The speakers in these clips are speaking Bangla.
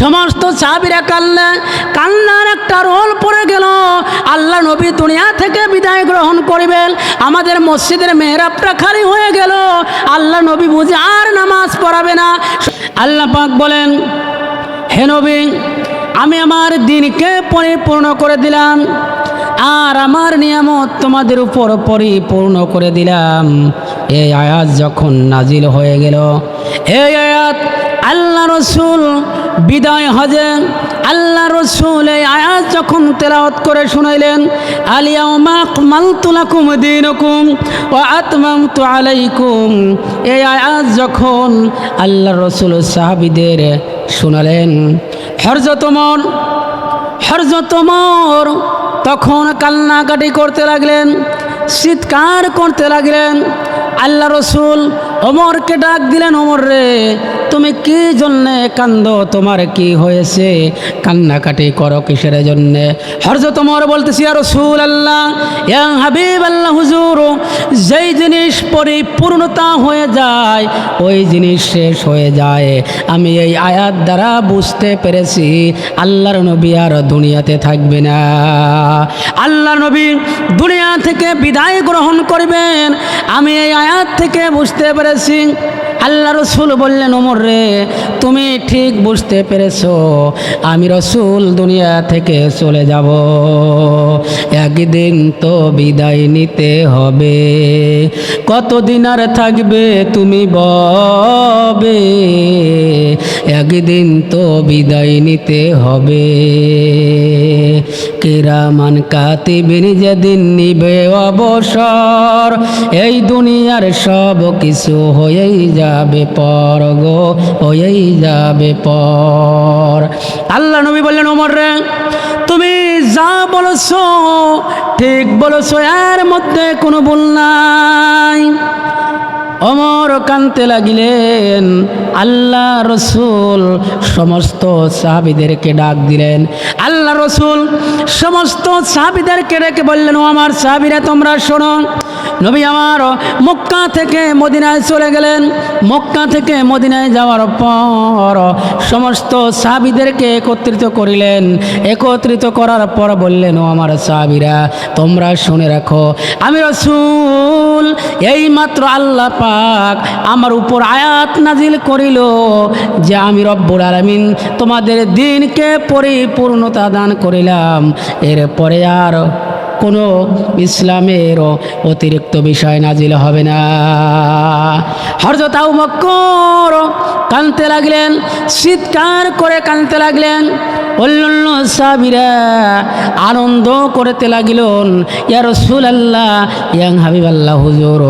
সমস্ত সাহাবিরা কান্না কান্নার একটা রোল পড়ে গেল। আল্লাহ নবী দুনিয়া থেকে বিদায় গ্রহণ করিবেন। আমাদের মসজিদের মেহরাবটা খালি হয়ে গেল। আল্লাহ নবী বুঝে আর নামাজ পড়াবে না। আল্লাহ পাক বলেন, হে নবী, আমি আমার দিনকে পরিপূর্ণ করে দিলাম আর আমার নিয়ামত তোমাদের উপর পরিপূর্ণ করে দিলাম। এই আয়াত যখন নাজিল হয়ে গেল, এই আয়াত আল্লাহ রসুল বিদায় হজে আল্লাহ রসুল এই আয়াত যখন তেলাওয়াত করে শুনাইলেন আলিয়াউমা মালতুলাকুম দিনকুম ও আতমাম তু আলাইকুম। এই আয়াত যখন আল্লাহ রসুল সাহাবিদের শুনালেন হরজতমর হরজতমর তখন কান্নাকাটি করতে লাগলেন, চিৎকার করতে লাগলেন। আল্লাহ রসুল অমরকে ডাক দিলেন অমর রে তুমি কি জন্যে কান্দ? তোমার কি হয়েছে? কান্নাকাটি করো কিসের জন্যে? হরজত ওমর বলতেছি আর রসুল আল্লাহ হাবিব আল্লাহ হুজুর, যেই জিনিস পরিপূর্ণতা হয়ে যায়, ওই জিনিস শেষ হয়ে যায়। আমি এই আয়াত দ্বারা বুঝতে পেরেছি, আল্লাহর নবী আর দুনিয়াতে থাকবে না। আল্লাহ নবী দুনিয়া থেকে বিদায় গ্রহণ করবেন। আমি এই আয়াত থেকে বুঝতে পেরেছি আল্লাহ রসুল বললেন, ওমর রে, তুমি ঠিক বুঝতে পেরেছ, আমি রসুল দুনিয়া থেকে চলে যাব। একদিন তো বিদায় নিতে হবে। কতদিন আর থাকবে তুমি ববে? একদিন তো বিদায় নিতে হবে। কিরামান কাতিবিন যেদিন নিবে অবসর, এই দুনিয়ার সব কিছু হয়েই যাবে পর গো, হয়েই যাবে পর। আল্লাহ নবী বললেন, ওমর রে, তুমি যা বলেছ, ঠিক বলেছ, এর মধ্যে কোনো ভুল নাই। অমর কানতে লাগিলেন। আল্লাহ রসুল সমস্ত সাহাবিদেরকে ডাক দিলেন। আল্লাহ রসুল সমস্ত সাহাবিদেরকে ডেকে বললেন, ও আমার সাহাবিরা, তোমরা শোনো। নবী আমার মক্কা থেকে মদিনায় চলে গেলেন। মক্কা থেকে মদিনায় যাওয়ার পর সমস্ত সাহাবিদেরকে একত্রিত করিলেন। একত্রিত করার পর বললেন, ও আমার সাহাবিরা, তোমরা শুনে রাখো, আমি রসুল, এই মাত্র আল্লাহ পাক, আমার উপর আয়াত নাজিল করিল যে আমি রব্বুল আলমিন তোমাদের দিনকে পরিপূর্ণতা দান করিলাম। এরপরে আর কোনো ইসলামের অতিরিক্ত বিষয় নাজিল হবে না। হরজত আবু বক্কর কানতে লাগলেন, চিৎকার করে কানতে লাগলেন। অন্যান্য সাবিরা আনন্দ করতে লাগিলেন, ইয়া রসুল আল্লাহ ইয়াং হাবিব আল্লাহ হুজুর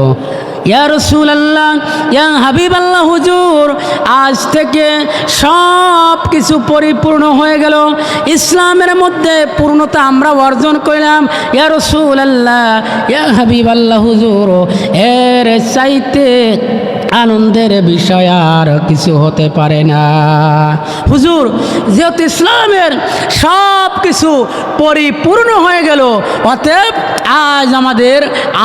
ইয়া রসুল আল্লাহ ইয়া হাবিব হুজুর, আজ থেকে সব কিছু পরিপূর্ণ হয়ে গেল। ইসলামের মধ্যে পূর্ণতা আমরা অর্জন করলাম। ইয়া রসুল আল্লাহ ইয়া হাবিব আল্লাহ হুজুর, এর চাইতে আনন্দের বিষয় আর কিছু হতে পারে না। হুজুর, যেহেতু ইসলামের সব কিছু পরিপূর্ণ হয়ে গেল, অতএব আজ আমাদের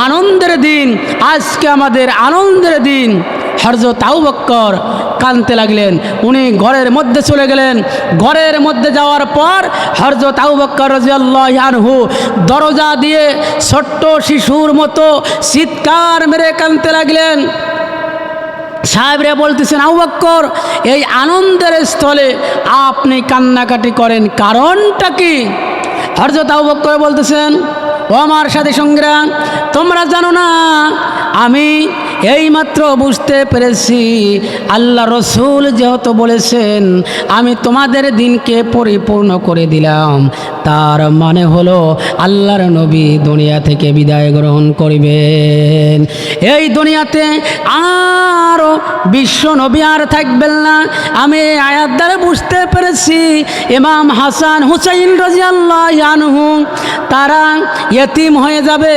আনন্দের দিন, আজকে আমাদের আনন্দের দিন। হরজত আউ বক্কর কানতে লাগলেন, উনি ঘরের মধ্যে চলে গেলেন। ঘরের মধ্যে যাওয়ার পর হরজত আউ বক্কর রাজিয়াল্লাহ দরজা দিয়ে ছোট্ট শিশুর মতো চিৎকার মেরে কানতে লাগলেন। সাহেবরা বলতেছেন আউবাক্কর এই আনন্দের স্থলে আপনি কান্নাকাটি করেন কারণটা কি? হরজত আউবাক্কর বলতেছেন ও আমার সাথে সঙ্গীরা তোমরা জানো না, আমি এইমাত্র বুঝতে পেরেছি, আল্লাহ রসুল যেহেতু বলেছেন, আমি তোমাদের দিনকে পরিপূর্ণ করে দিলাম। তার মানে হলো, আল্লাহর নবী দুনিয়া থেকে বিদায় গ্রহণ করিবেন। এই দুনিয়াতে আরও বিশ্ব নবী আর থাকবেন না। আমি আয়াত দ্বারা বুঝতে পেরেছি, ইমাম হাসান হুসাইন রাজিয়াল্লাহ তারা ইয়তিম হয়ে যাবে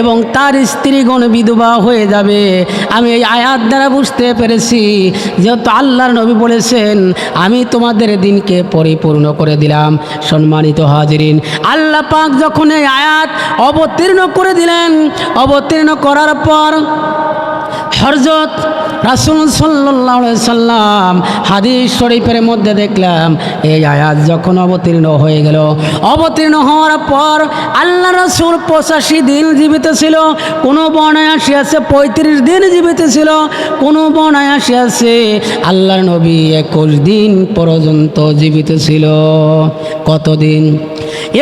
এবং তার স্ত্রীগণ বিধবা হয়ে যাবে। আমি এই আয়াত দ্বারা বুঝতে পেরেছি, যেহেতু আল্লাহর নবী বলেছেন, আমি তোমাদের দিনকে পরিপূর্ণ করে দিলাম। সম্মানিত হাজিরিন, আল্লাহ পাক যখন এই আয়াত অবতীর্ণ করে দিলেন, অবতীর্ণ করার পর হরজত রাসুল সাল্লাহ সাল্লাম হাদিস শরীফের মধ্যে দেখলাম, এই আয়াত যখন অবতীর্ণ হয়ে গেল। অবতীর্ণ হওয়ার পর আল্লাহ রসুল পঁচাশি দিন জীবিত ছিল, কোনো বর্ণায় আসিয়াছে পঁয়ত্রিশ দিন জীবিত ছিল, কোনো বর্ণায় আসিয়াছে আল্লাহর নবী একুশ দিন পর্যন্ত জীবিত ছিল। কতদিন?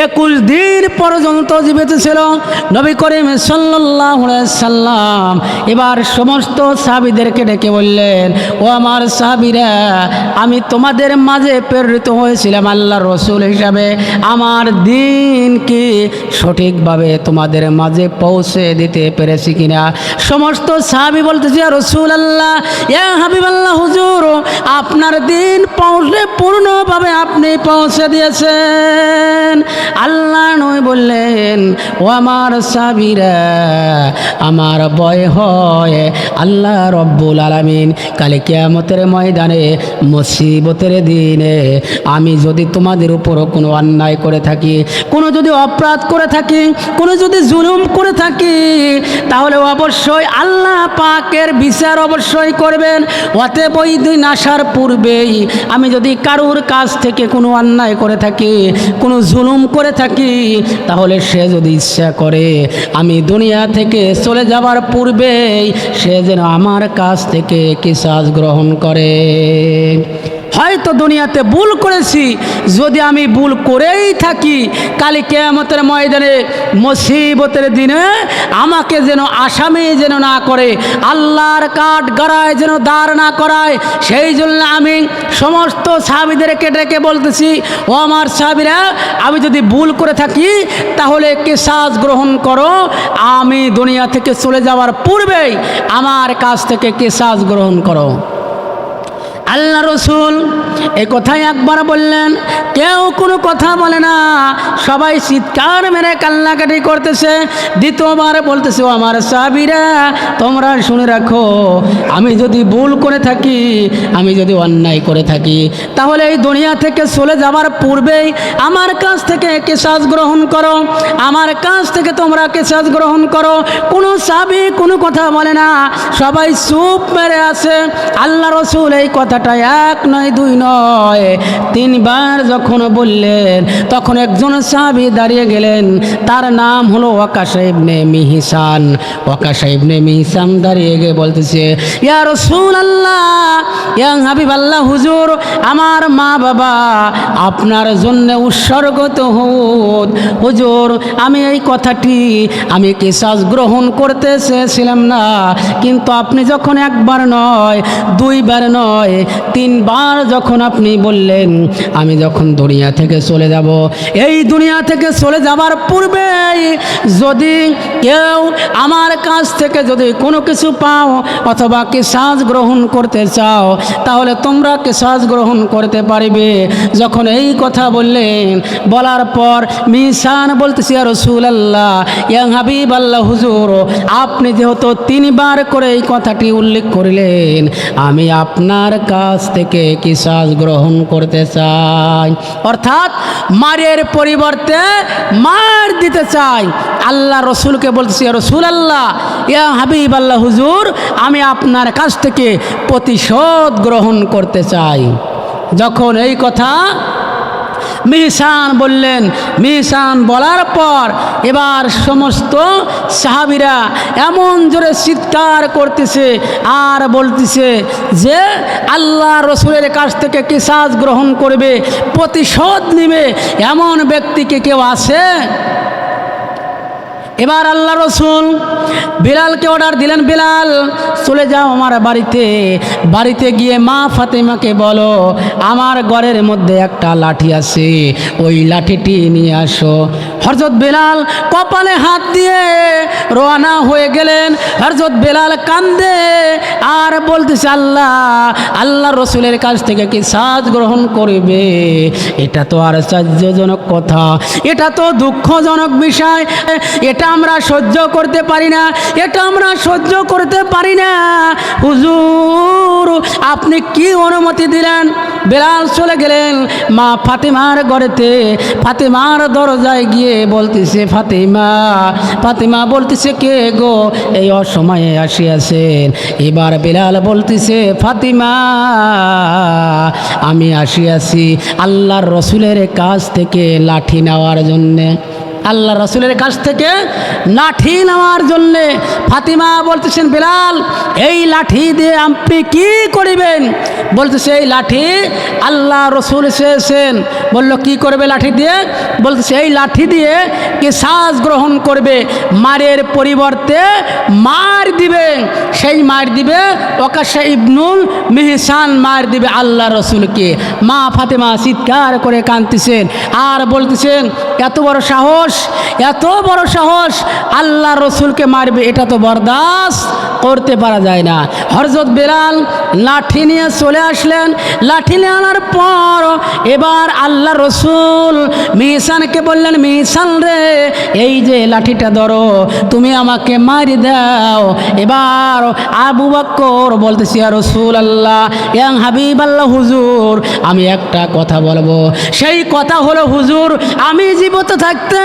একুশ দিন পর্যন্ত জীবিত ছিল। নবী করিম সাল্লাহ সাল্লাম এবার সমস্ত সাহাবিদেরকে ডেকে বললেন, ও আমার সাহাবিরা, আমি তোমাদের মাঝে প্রেরিত হয়েছিলাম আল্লাহ রসুল হিসাবে। আমার দিন কি সঠিকভাবে তোমাদের মাঝে পৌঁছে দিতে পেরেছি কিনা? সমস্ত সাহাবি বলতেছি রসুল আল্লাহ হাবিব আল্লাহ হুজুর আপনার দিন পৌঁছে পূর্ণভাবে আপনি পৌঁছে দিয়েছেন। আল্লাহ নয় বললেন, ও আমার সাবিরা, আমার বয় হয়। আল্লাহ রব্বুল আলামিন, কালে কেয়ামতের ময়দানে, মুসিবতের দিনে আমি যদি তোমাদের উপর কোনো অন্যায় করে থাকি, কোনো যদি অপরাধ করে থাকি, কোনো যদি জুলুম করে থাকি, তাহলে অবশ্যই আল্লাহ পাকের বিচার অবশ্যই করবেন। অতএব ওই দিন আসার পূর্বেই আমি যদি কারুর কাছ থেকে কোনো অন্যায় করে থাকি, কোনো জুলুম করে থাকি, তাহলে সে যদি ইচ্ছা করে আমি দুনিয়া থেকে চলে যাবার পূর্বেই সে যেন আমার কাছ থেকে কিসাজ গ্রহণ করে। হয়তো দুনিয়াতে ভুল করেছি। যদি আমি ভুল করেই থাকি, কালি কেয়ামতের ময়দানে, মুসিবতের দিনে আমাকে যেন আসামি যেন না করে, আল্লাহর কাঠ গড়ায় যেন দাঁড় না করায়, সেই জন্য আমি সমস্ত সাহাবিদেরকে ডেকে বলতেছি, ও আমার সাহাবিরা, আমি যদি ভুল করে থাকি, তাহলে কেসাজ গ্রহণ করো। আমি দুনিয়া থেকে চলে যাওয়ার পূর্বেই আমার কাছ থেকে কেসাজ গ্রহণ করো। আল্লাহ রসুল এই কথাই একবার বললেন। কেউ কোনো কথা বলে না। সবাই চিৎকার মেরে কান্নাকাটি করতেছে। দ্বিতীয়বার বলতেছে আমার সাবিরা তোমরা শুনে রাখো, আমি যদি ভুল করে থাকি, আমি যদি অন্যায় করে থাকি, তাহলে এই দুনিয়া থেকে চলে যাওয়ার পূর্বেই আমার কাছ থেকে কেসাজ গ্রহণ করো। আমার কাছ থেকে তোমরা কেসাজ গ্রহণ করো। কোনো সাবি কোনো কথা বলে না। সবাই চুপ মেরে আছে। আল্লাহ রসুল এই কথাটা এক নয়, দুই নয়। তিনবার যখন বললেন, তখন একজন সাহাবি দাঁড়িয়ে গেলেন। তার নাম হলো ওয়াকাশা ইবনে মিহিসান। ওয়াকাশা ইবনে মিহিসান দাঁড়িয়ে গিয়ে বলতেছে, ইয়া রসুল আল্লাহ ইয়া হাবিব আল্লাহ হুজুর, আমার মা বাবা আপনার জন্য উৎসর্গত হুদ হুজুর, আমি এই কথাটি, আমি কেসাজ গ্রহণ করতে চেয়েছিলাম না। কিন্তু আপনি যখন একবার নয়, দুইবার নয় তিনবার যখন আপনি বললেন, আমি যখন দুনিয়া থেকে চলে যাব, এই দুনিয়া থেকে চলে যাবার পূর্বেই যদি কেউ আমার কাছ থেকে যদি কোনো কিছু পাও অথবা কেসাজ গ্রহণ করতে চাও, তাহলে তোমরা কেসাজ গ্রহণ করতে পারবে। যখন এই কথা বললেন, বলার পর মিসান বলতেছি আর রসুল আল্লাহ ইয়াং হাবিব আল্লাহ হুজুর, আপনি যেহেতু তিনবার করে এই কথাটি উল্লেখ করলেন, আমি আপনার কাছ থেকে কিসাস গ্রহণ করতে চাই। অর্থাৎ মারের পরিবর্তে মার দিতে চাই। আল্লাহ রসুলকে বলছি রসুল আল্লাহ ইয়া হাবিব আল্লাহ হুজুর, আমি আপনার কাছ থেকে প্রতিশোধ গ্রহণ করতে চাই। যখন এই কথা মিহসান বললেন মিহসান বলার পর এবার সমস্ত সাহাবিরা এমন জোরে চিৎকার করতেছে আর বলতেছে যে আল্লাহ রসুলের কাছ থেকে কিসাজ গ্রহণ করবে, প্রতিশোধ নেবে, এমন ব্যক্তিকে কেউ আছে? এবার আল্লাহ রসুল বিলালকে অর্ডার দিলেন, বিলাল, চলে যাও আমার বাড়িতে। বাড়িতে গিয়ে মা ফাতেমাকে বলো, আমার ঘরের মধ্যে একটা লাঠি আছে, ওই লাঠিটি নিয়ে আসো। হরজত বেলাল কপালে হাত দিয়ে রওনা হয়ে গেলেন। হরজত বেলাল কান্দে, আর বলতেছে, আল্লাহ আল্লাহ রসুলের কাছ থেকে কি সাজ গ্রহণ করবে? এটা তো আর আশ্চর্যজনক কথা। এটা তো দুঃখজনক বিষয়। এটা আমরা সহ্য করতে পারি না। এটা আমরা সহ্য করতে পারি না। হুজুর, আপনি কি অনুমতি দিলেন? বেলাল চলে গেলেন মা ফাতেমার গড়েতে ফাতেমার দরজায় গিয়ে বলতেছে ফাতিমা ফাতিমা বলতেছে, কে গো? এই অসময়ে আসিয়াছেন। এবার বিলাল বলতেছে, ফাতিমা, আমি আসিয়াছি আল্লাহর রসুলের কাছ থেকে লাঠি নেওয়ার জন্যে। আল্লাহ রসুলের কাছ থেকে লাঠি নেওয়ার জন্যে ফাতিমা বলতেছেন, বিলাল, এই লাঠি দিয়ে আপনি কি করিবেন? বলতেছে, এই লাঠি আল্লাহ রসুল এসেছেন বলল, কি করবে লাঠি দিয়ে? বলতেছে, এই লাঠি দিয়ে কে শ্বাস গ্রহণ করবে, মারের পরিবর্তে মার দিবে, সেই মার দিবে, ওকাশা ইবনুল মেহসান মার দিবে আল্লাহ রসুলকে। মা ফাতেমা চিৎকার করে কাঁদতেছেন আর বলতেছেন, এত বড় সাহস এত বড় সাহস, আল্লাহ রসুলকে মারবে, এটা তো বরদাস্ত করতে পারা যায় না। হরজত বেলাল লাঠি নিয়ে চলে আসলেন। লাঠি নিয়ে আনার পর এবার আল্লাহ রসুল মিহিসানকে বললেন, মিহিসান রে, এই যে লাঠিটা ধরো, তুমি আমাকে মারি দাও। এবার আবু বক্কর বলতেছি আর রসুল আল্লাহ ইয়াং হাবিব আল্লাহ হুজুর, আমি একটা কথা বলব। সেই কথা হলো, হুজুর, আমি জীবিত থাকতে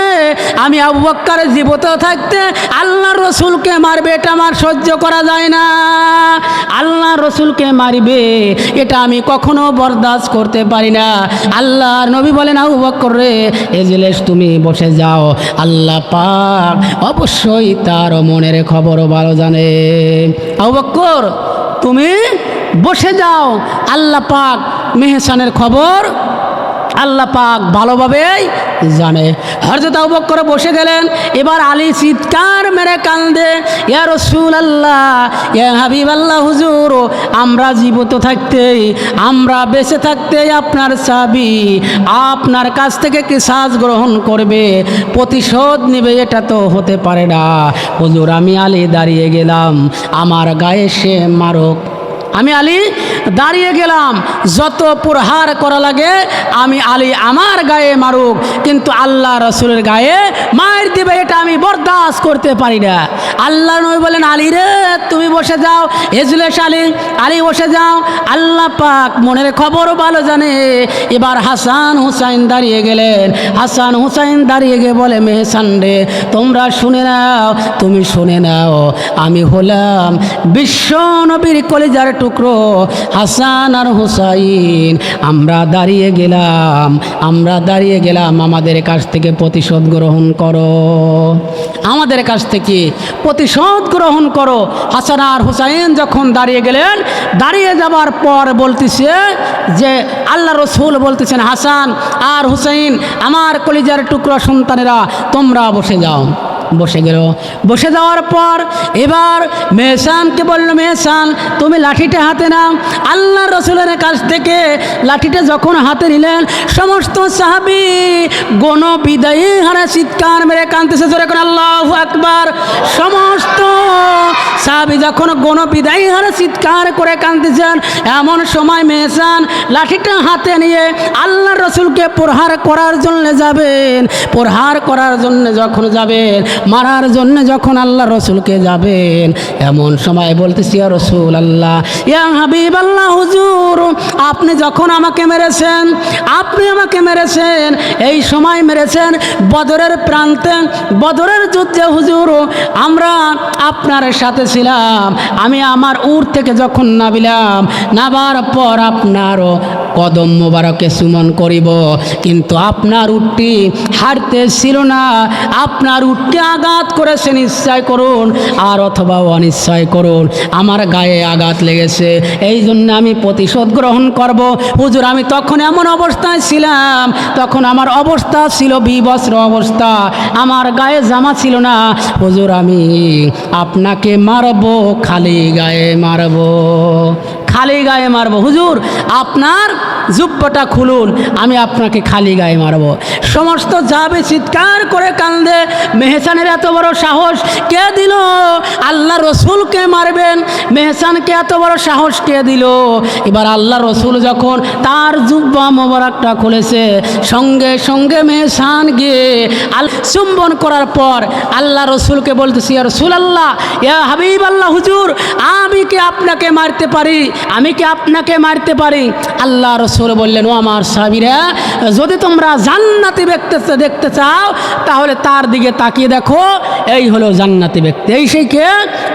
আমি আবু বক্কর জীবিত থাকতে আল্লাহ রসুলকে মারবে, এটা আমার সহ্য করা যায় না। আল্লাহ রসুলকে মারবে, এটা আমি কখনো বরদাস্ত করতে পারি না। আল্লাহ নবী বলেন, আবু বক্কর রে এজলেস তুমি বসে যাও। আল্লাহ পাক অবশ্যই তার মনের খবরও ভালো জানে। আবু বক্কর, তুমি বসে যাও। আল্লাহ পাক মেহসানের খবর আল্লাহ পাক ভালোভাবেই জানে। হরজত করে বসে গেলেন, এবার আলী চিৎকার মেরে কান্দে ইয়া রসুল আল্লাহ ইয়া হাবিব আল্লাহ হুজুর, আমরা জীবিত থাকতেই, আমরা বেঁচে থাকতেই আপনার চাবি, আপনার কাছ থেকে কি সাজ গ্রহণ করবে? প্রতিশোধ নেবে, এটা তো হতে পারে না। হুজুর, আমি আলী দাঁড়িয়ে গেলাম, আমার গায়ে সে মারক। আমি আলী দাঁড়িয়ে গেলাম, যত প্রহার করা লাগে, আমি আলী আমার গায়ে মারুক, কিন্তু আল্লাহ রসুলের গায়ে মায়ের দিবে, এটা আমি বরদাস্ত করতে পারি না। আল্লাহ নবী বলেন, আলী রে, তুমি বসে যাও। এজলেস আলী আলী বসে যাও। আল্লাহ পাক মনের খবর ভালো জানে। এবার হাসান হুসাইন দাঁড়িয়ে গেলেন। হাসান হুসাইন দাঁড়িয়ে গিয়ে বলে, মেহসান রে, তোমরা শুনে নাও, তুমি শুনে নাও। আমি হলাম বিশ্ব নবীর কলেজার টুকরো হাসান আর হুসাইন, আমরা দাঁড়িয়ে গেলাম, আমরা দাঁড়িয়ে গেলাম, আমাদের কাছ থেকে প্রতিশোধ গ্রহণ করো। আমাদের কাছ থেকে প্রতিশোধ গ্রহণ করো। হাসান আর হুসাইন যখন দাঁড়িয়ে গেলেন, দাঁড়িয়ে যাবার পর বলতেছে যে, আল্লাহ রসুল বলতেছেন, হাসান আর হুসাইন, আমার কলিজার টুকরো সন্তানেরা, তোমরা বসে যাও। বসে গেল। বসে যাওয়ার পর এবার মেহসানকে বলল, মেহসান, তুমি লাঠিটা হাতে নাও। আল্লাহ রসুলের কাছ থেকে লাঠিটা যখন হাতে নিলেন, সমস্ত সাহাবি গণ বিদায়ী হারা চিৎকার মেরে কানতেছে জোরে করে, আল্লাহ আকবার। সমস্ত সাহাবি যখন গণ বিদায়ী হারা চিৎকার করে কানতেছেন এমন সময় মেহসান লাঠিটা হাতে নিয়ে আল্লাহ রসুলকে প্রহার করার জন্য যাবেন। প্রহার করার জন্য যখন যাবেন মারার জন্য যখন আল্লাহ রসুলকে যাবেন, এমন সময় বলতেছি, "ইয়া রসুল আল্লাহ ইয়া হাবিব আল্লাহ হুজুর, আপনি যখন আমাকে মেরেছেন, আপনি আমাকে মেরেছেন, এই সময় মেরেছেন বদরের প্রান্তে, বদরের যুদ্ধে, হুজুর, আমরা আপনার সাথে ছিলাম, আমি আমার উর থেকে যখন নাবিলাম নাবার পর আপনারও কদম মোবারকে সুমন করিব, কিন্তু আপনার উটটি হারতে ছিল না, আপনার উটটি আঘাত করেছে নিশ্চয় করুন, আর অথবা অনিশ্চয় করুন। আমার গায়ে আঘাত লেগেছে এই জন্য আমি প্রতিশোধ গ্রহণ করব। হুজুর, আমি তখন এমন অবস্থায় ছিলাম, তখন আমার অবস্থা ছিল বিবস্ত্র অবস্থা, আমার গায়ে জামা ছিল না। হুজুর, আমি আপনাকে মারবো, খালি গায়ে মারবো। খালি গায়ে মারব। হুজুর, আপনার জুব্বটা খুলুন, আমি আপনাকে খালি গায়ে মারবো। সমস্ত যাবে চিৎকার করে কান্দে, মেহসানের এত বড় সাহস কে দিল? আল্লাহ রসুলকে মারবেন? মেহসানকে এত বড় সাহস কে দিল? এবার আল্লাহ রসুল যখন তার জুব্বা মোবারকটা খুলেছে, সঙ্গে সঙ্গে মেহসান গিয়ে আল, চুম্বন করার পর আল্লাহ রসুলকে বলতেছি রসুল আল্লাহ হাবিব আল্লাহ হুজুর, আমি কি আপনাকে মারতে পারি? আমি কি আপনাকে মারতে পারি? আল্লাহ রসুল বললেন, ও আমার সাবিরা যদি তোমরা জান্নাতি ব্যক্তি দেখতে চাও, তাহলে তার দিকে তাকিয়ে দেখো। এই হলো জান্নাতি ব্যক্তি। এই সেই কে?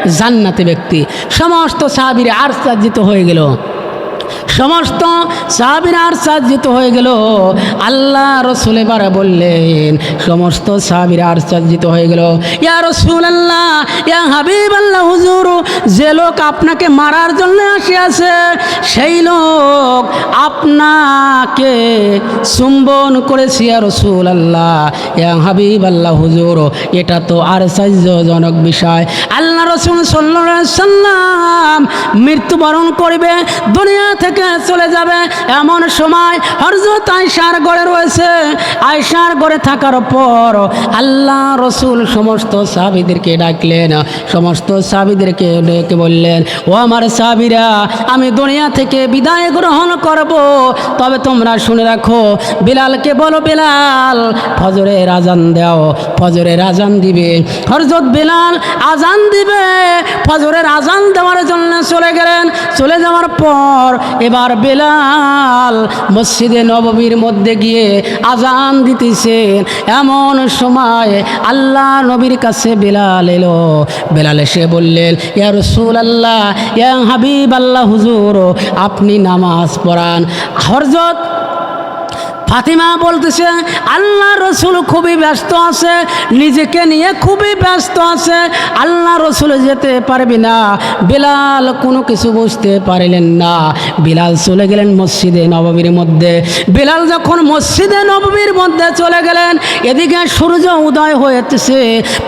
জান্নাতি ব্যক্তি। সমস্ত সাহাবিরা আশ্চর্যিত হয়ে গেল। সমস্ত সাহাবিরা আশ্চর্যিত হয়ে গেল। আল্লাহ রসুল এবার বললেন, সমস্ত সাহাবিরা আশ্চর্যিত হয়ে গেল। ইয়া রসুল আল্লাহ ইয়া হাবিব আল্লাহ হুজুর, যে লোক আপনাকে মারার জন্য আসিয়াছে সেই লোক আপনাকে চুম্বন করেছে ইয়া রসুল আল্লাহ ইয়া হাবিব আল্লাহ হুজুর, এটা তো আর আশ্চর্যজনক বিষয়। আল্লাহ রসুল সাল্লাম মৃত্যুবরণ করবে দুনিয়া থেকে চলে যাবে এমন সময় হরজত আয়সার গড়ে রয়েছে। আয়সার গড়ে থাকার পর আল্লাহ রসুল সমস্ত সাবিদেরকে ডাকলেন, সমস্ত সাবিদেরকে ডেকে বললেন, ও আমার সাবিরা আমি দুনিয়া থেকে বিদায় গ্রহণ করব। তবে তোমরা শুনে রাখো, বিলালকে বলো, বিলাল ফজরে আজান দাও, ফজরের আজান দিবে। হরজত বিলাল আজান দিবে, ফজরের আজান দেওয়ার জন্য চলে গেলেন। চলে যাওয়ার পর এবার বেলাল মসজিদে নববীর মধ্যে গিয়ে আজান দিতেছেন। এমন সময় আল্লাহ নবীর কাছে বেলাল এলো। বেলাল এসে বললেন, ইয়া রসুল আল্লাহ ইয়া হাবিব আল্লাহ হুজুর, আপনি নামাজ পড়ান। হরজত ফাতিমা বলতেছে, আল্লাহ রসুল খুবই ব্যস্ত আছে, নিজেকে নিয়ে খুবই ব্যস্ত আছে, আল্লাহ রসুল যেতে পারবি না। বিলাল কোনো কিছু বুঝতে পারিলেন না। বিলাল চলে গেলেন মসজিদে নববীর মধ্যে। বিলাল যখন মসজিদে নববীর মধ্যে চলে গেলেন, এদিকে সূর্য উদয় হয়েছে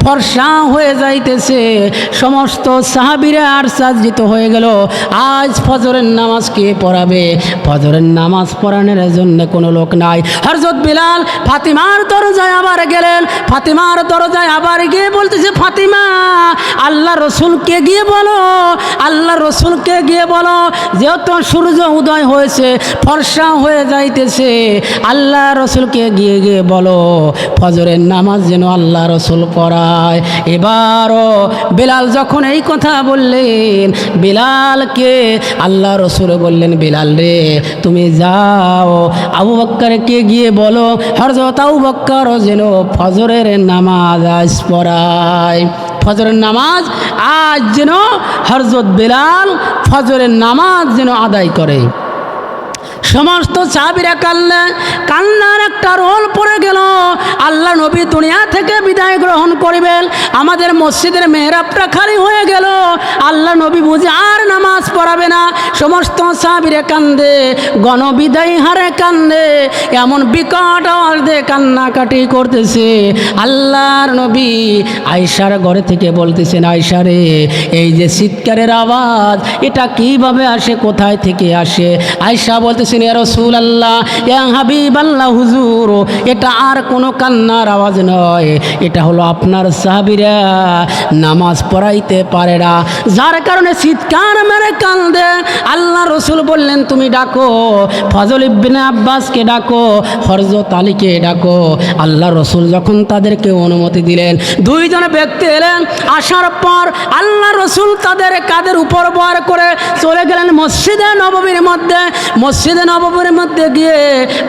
ফর্সা হয়ে যাইতেছে, সমস্ত সাহাবিরা আর সাজ্জিত হয়ে গেল, আজ ফজরের নামাজ কে পড়াবে? ফজরের নামাজ পড়ানোর জন্য কোনো লোক নাই। হরজত বিলাল ফাতিমার দরজায় আবার গেলেন। ফাতিমার দরজায় আবার গিয়ে বলতেছে ফাতিমা আল্লাহ রসুলকে গিয়ে বলো? আল্লাহ রসুলকে গিয়ে বলো? যেহেতু সূর্য উদয় হয়েছে, ফর্সা হয়ে যাইতেছে আল্লাহ রসুলকে গিয়ে গিয়ে বলো? ফজরের নামাজ যেন আল্লাহ রসুল করায় এবারও বেলাল যখন এই কথা বললেন বেলালকে আল্লাহ রসুল বললেন, বিলাল রে, তুমি যাও। আবু বক্করকে গিয়ে বলো হরজত বক্কর যেন ফজরের নামাজ আজ পড়ায়। ফজরের নামাজ আজ যেন হরজত বেলাল ফজরের নামাজ যেন আদায় করে। সমস্ত চাবিরা কান্না কান্নার একটা রোল পড়ে গেল। আল্লাহ নবী দুনিয়া থেকে বিদায় গ্রহণ করিবেন। আমাদের মসজিদের মেহরাবটা খালি হয়ে গেল। আল্লাহ নবী বুঝে আর নামাজ পড়াবে না। সমস্ত সাবিরে কান্দে, গণবিদায় হারে কান্দে, এমন বিকট দিয়ে কান্নাকাটি করতেছে। আল্লাহর নবী আয়সার ঘরে থেকে বলতেছেন আয়সারে এই যে চিৎকারের আওয়াজ, এটা কীভাবে আসে, কোথায় থেকে আসে? আয়সা বলতেছেন ইয়া রসুল আল্লাহ হাবিব আল্লাহ হুজুর, এটা আর কোনো কান্নার আওয়াজ নয়। এটা হলো আপনার সাহাবিরা নামাজ পড়াইতে পারে না। যার কারণে চিৎকার মেরে কান্দে। আল্লাহ রসুল বললেন, তুমি ডাকো, ফজল ইবিন আব্বাসকে ডাকো হরজত আলীকে ডাকো। আল্লাহ রসুল যখন তাদেরকে অনুমতি দিলেন, দুইজন ব্যক্তি এলেন। আসার পর আল্লাহ রসুল তাদের কাদের উপর বর করে চলে গেলেন মসজিদে নবমীর মধ্যে। মসজিদে নবমীর মধ্যে গিয়ে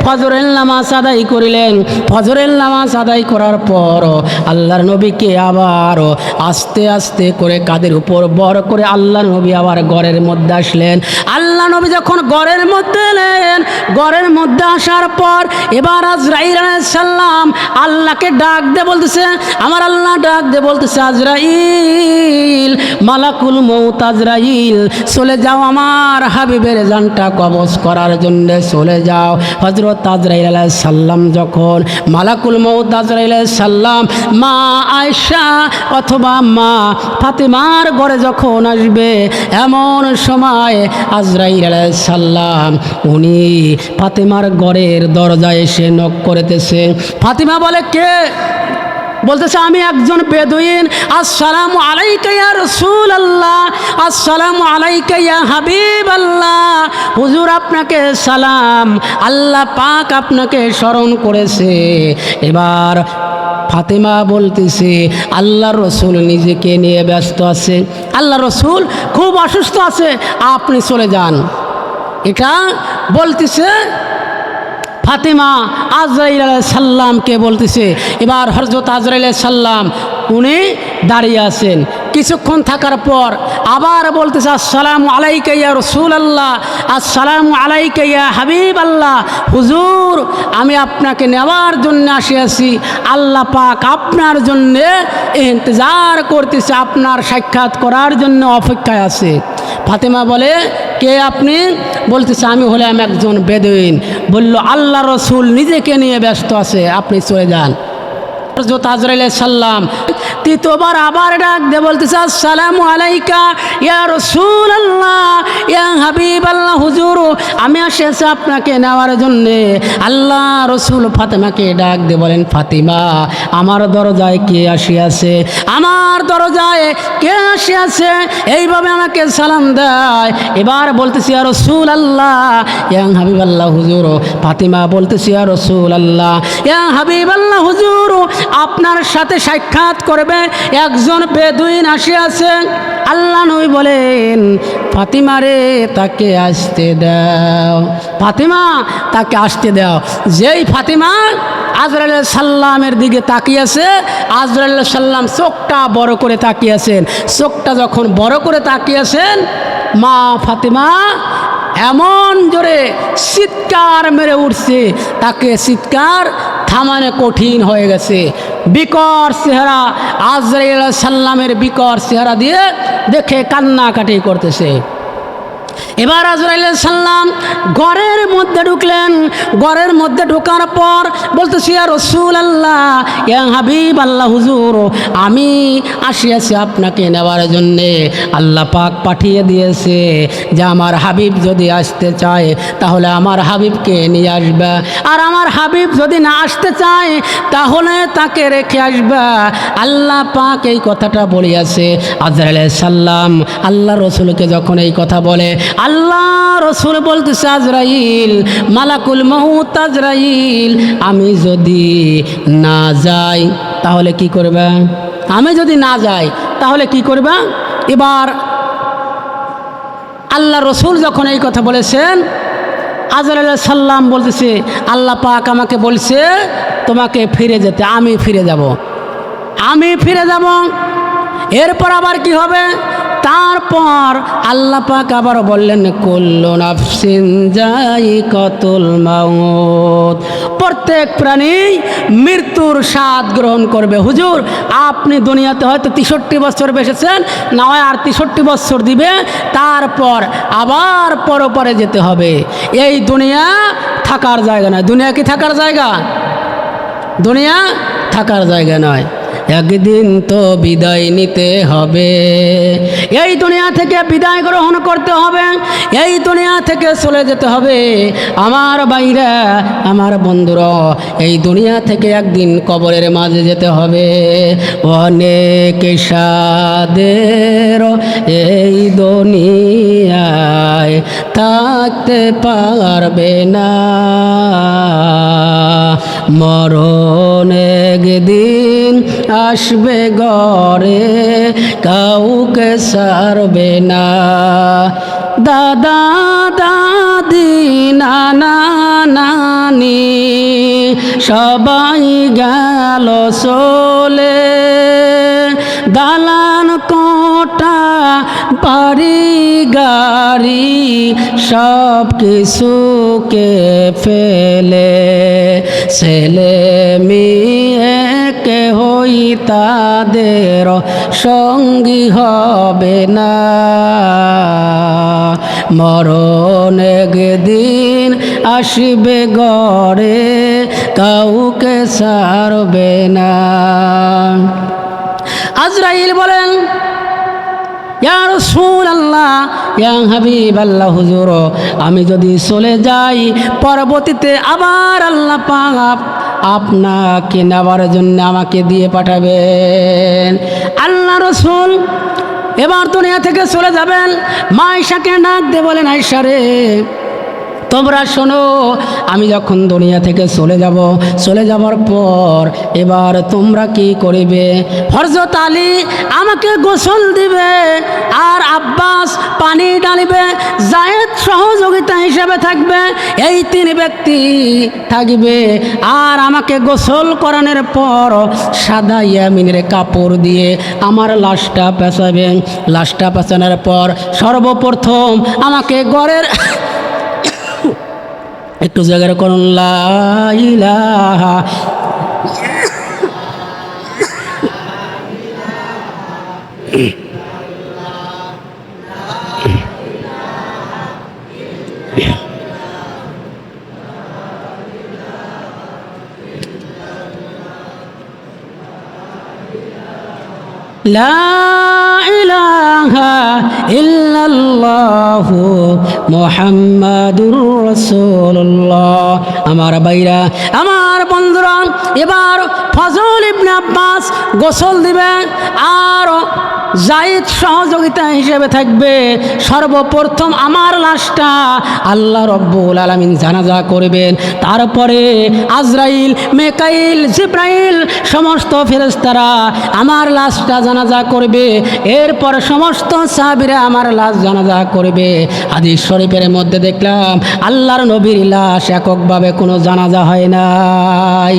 ফজরের নামাজ আদায় করিলেন। ফজরের নামাজ আদায় করার পর আল্লাহর নবীকে আবার আস্তে আস্তে করে কাদের উপর বর করে আল্লাহ নবী আবার ঘরের মধ্যে আসলেন। আল্লাহ নবী যখন ঘরের মধ্যে এলেন, ঘরের মধ্যে আসার পর এবার আজরাইল সাল্লাম আল্লাহকে ডাক দে বলতেছে, আমার আল্লাহ ডাক দে বলতেছে, আজরাইল, মালাকুল মৌত আজরাইল, চলে যাও আমার হাবিবের জানটা কবজ করার জন্য চলে যাও। হজরত আজরাইল আলাহ সাল্লাম যখন মালাকুল মৌত আজরাইল সাল্লাম মা আয়সা অথবা মা ফাতেমার ঘরে যখন আসবে, এমন সময় আজরাইল আলাহ সাল্লাম উনি ফাতেমার ঘরের দরজায় এসে নক করেতেছে। ফাতিমা বলে, কে? বলতেছে, আমি একজন বেদুইন। আসসালাম আলাইকাইয়া রসুল আল্লাহ আসসালাম আলাইকাইয়া হাবিব আল্লাহ হুজুর আপনাকে সালাম। আল্লাহ পাক আপনাকে স্মরণ করেছে। এবার ফাতেমা বলতেছে, আল্লাহ রসুল নিজেকে নিয়ে ব্যস্ত আছে। আল্লাহ রসুল খুব অসুস্থ আছে। আপনি চলে যান। এটা বলতেছে ফাতেমা আজরাইল সাল্লামকে বলতেছে, এবার হরজত আজরাইল সাল্লাম উনি দাঁড়িয়ে আছেন। কিছুক্ষণ থাকার পর আবার বলতেছে, আসসালামু আলাইকা ইয়া রসুল আল্লাহ আসসালামু আলাইকা ইয়া হাবিব আল্লাহ হুজুর, আমি আপনাকে নেওয়ার জন্য আসিয়াছি আল্লাহ পাক আপনার জন্যে ইন্তজার করতেছে, আপনার সাক্ষাৎ করার জন্য অপেক্ষায় আছে। ফাতেমা বলে, কে আপনি? বলতেছে, আমি হলাম একজন বেদুইন। বলল, আল্লাহ রসুল নিজেকে নিয়ে ব্যস্ত আছে, আপনি চলে যান। হযরত আজরাইল সাল্লাম তৃতীয়বার আবার ডাক দিয়ে বলতেছে, আসসালামু আলাইকা, ইয়া রসুল আল্লাহ ইয়া হাবিব আল্লাহ হুজুর, আমি আসিয়াছি আপনাকে নেওয়ার জন্যে। আল্লাহ রসুল ফাতেমাকে ডাক দিয়ে বলেন, ফাতিমা, আমার দরজায় কে আসিয়াছে? আমার দরজায় কে আসিয়াছে? এইভাবে আমাকে সালাম দেয়। এবার বলতেছি আর রসুল আল্লাহ ইয়াং হাবিব আল্লাহ হুজুর। ফাতিমা বলতেছি আর রসুল আল্লাহ ইয়া হাবিব আল্লাহ হুজুর, আপনার সাথে সাক্ষাৎ করবে একজন বেদুইন আসিয়াছে। আল্লাহ নবী বলেন, ফাতিমা রে, তাকে আসতে দাও। ফাতিমা, তাকে আসতে দাও। যেই ফাতিমা আজরাইল সাল্লামের দিকে তাকিয়েছে, আজরাইল সাল্লাম চোখটা বড় করে তাকিয়েছেন। চোখটা যখন বড় করে তাকিয়েছেন, মা ফাতিমা এমন জোরে চিৎকার মেরে উঠছে। তাকে চিৎকার থামানো কঠিন হয়ে গেছে। বিকর চেহারা আজরাইল সাল্লামের বিকর চেহারা দিয়ে দেখে কান্নাকাটি করতেছে। এবার আজরাইল সাল্লাম ঘরের মধ্যে ঢুকলেন। ঘরের মধ্যে ঢোকার পর বলতেছি আর রসুল আল্লাহ হাবিব আল্লাহ হুজুর, আমি আসিয়াছি আপনাকে নেওয়ার জন্যে। আল্লাহ পাক পাঠিয়ে দিয়েছে যে আমার হাবিব যদি আসতে চায়, তাহলে আমার হাবিবকে নিয়ে আসবে। আর আমার হাবিব যদি না আসতে চায়, তাহলে তাকে রেখে আসবে। আল্লাহ পাক এই কথাটা বলিয়াছে। আজরাইল সাল্লাম আল্লাহ রসুলকে যখন এই কথা বলে আল্লাহ রসুল বলতেছে, আজরাইল, মালাকুল মাহুত আজরাইল, আমি যদি না যাই, তাহলে কি করবে? আমি যদি না যাই, তাহলে কি করবে? এবার আল্লাহ রসুল যখন এই কথা বলেছেন, আজরাইল সাল্লাম বলতেছে, আল্লাহ পাক আমাকে বলছে, তোমাকে ফিরে যেতে, আমি ফিরে যাব। আমি ফিরে যাব। এরপর আবার কি হবে? তারপর আল্লাহ পাক আবার বললেন, কুল্লু নাফসিন যাই কতুল মাউত। প্রত্যেক প্রাণী মৃত্যুর স্বাদ গ্রহণ করবে। হুজুর, আপনি দুনিয়াতে হয়তো তেষট্টি বছর বেসেছেন না হয় আর তেষট্টি বছর দিবে, তারপর আবার পরপরে যেতে হবে। এই দুনিয়া থাকার জায়গা নয়। দুনিয়া কি থাকার জায়গা? দুনিয়া থাকার জায়গা নয়। একদিন তো বিদায় নিতে হবে। এই দুনিয়া থেকে বিদায় গ্রহণ করতে হবে। এই দুনিয়া থেকে চলে যেতে হবে। আমার বাইরা আমার বন্ধুরা, এই দুনিয়া থেকে একদিন কবরের মাঝে যেতে হবে। অনেক সাদের এই দুনিয়ায় থাকতে পারবে না। মরণ একদিন আসবে ঘরে কাউকে সারবে না। দাদা দাদি নানা নানি সবাই গেল চলে। বাড়ি গাড়ি, সব কিছুকে ফেলে। ছেলে মেয়ে কেহই তাদের সঙ্গী হবে না। মরণ একদিন আসবে গড়ে, কাউকে সারবে না। আজরাইল বলেন ইয়া রসুল আল্লাহ ইয়া হাবিব আল্লাহ হুজুর, আমি যদি চলে যাই, পরবর্তীতে আবার আল্লাহ পাক আপনাকে নেওয়ার জন্য আমাকে দিয়ে পাঠাবেন। আল্লাহ রসুল, এবার দুনিয়া থেকে চলে যাবেন। মা ঈশাকে ডাক দে বলেন আয়সা রে তোমরা শোনো, আমি যখন দুনিয়া থেকে চলে যাব, চলে যাবার পর এবার তোমরা কি করিবে? ফরজত আলী আমাকে গোসল দিবে আর আব্বাস পানি ডালিবে জায়েদ সহযোগিতা হিসেবে থাকবে, এই তিন ব্যক্তি থাকবে। আর আমাকে গোসল করানোর পর সাদা ইয়ামিনের কাপড় দিয়ে আমার লাশটা পেঁচাবে লাশটা পেঁচানোর পর সর্বপ্রথম আমাকে গড়ের একটু জায়গায় করুন লা ইলাহা। লা ইলাহা ইল্লাল্লাহু। মুহাম্মাদুর রসুল্লাহ আমার বাইরা আমার বন্ধুরা এবার ফজল ইবনে আব্বাস গোসল দিবেন আর জায়েদ সহযোগিতা হিসেবে থাকবে। সর্বপ্রথম আমার লাশটা আল্লাহ রব্বুল আলমিন জানাজা করবেন। তারপরে আজরাইল, মেকাইল, জিব্রাইল সমস্ত ফেরেস্তারা আমার লাশটা জানাজা করবে। এরপর সমস্ত সাহাবিরা আমার লাশ জানাজা করবে। হাদিস শরীফের মধ্যে দেখলাম, আল্লাহর নবীর লাশ এককভাবে কোনো জানাজা হয় নাই।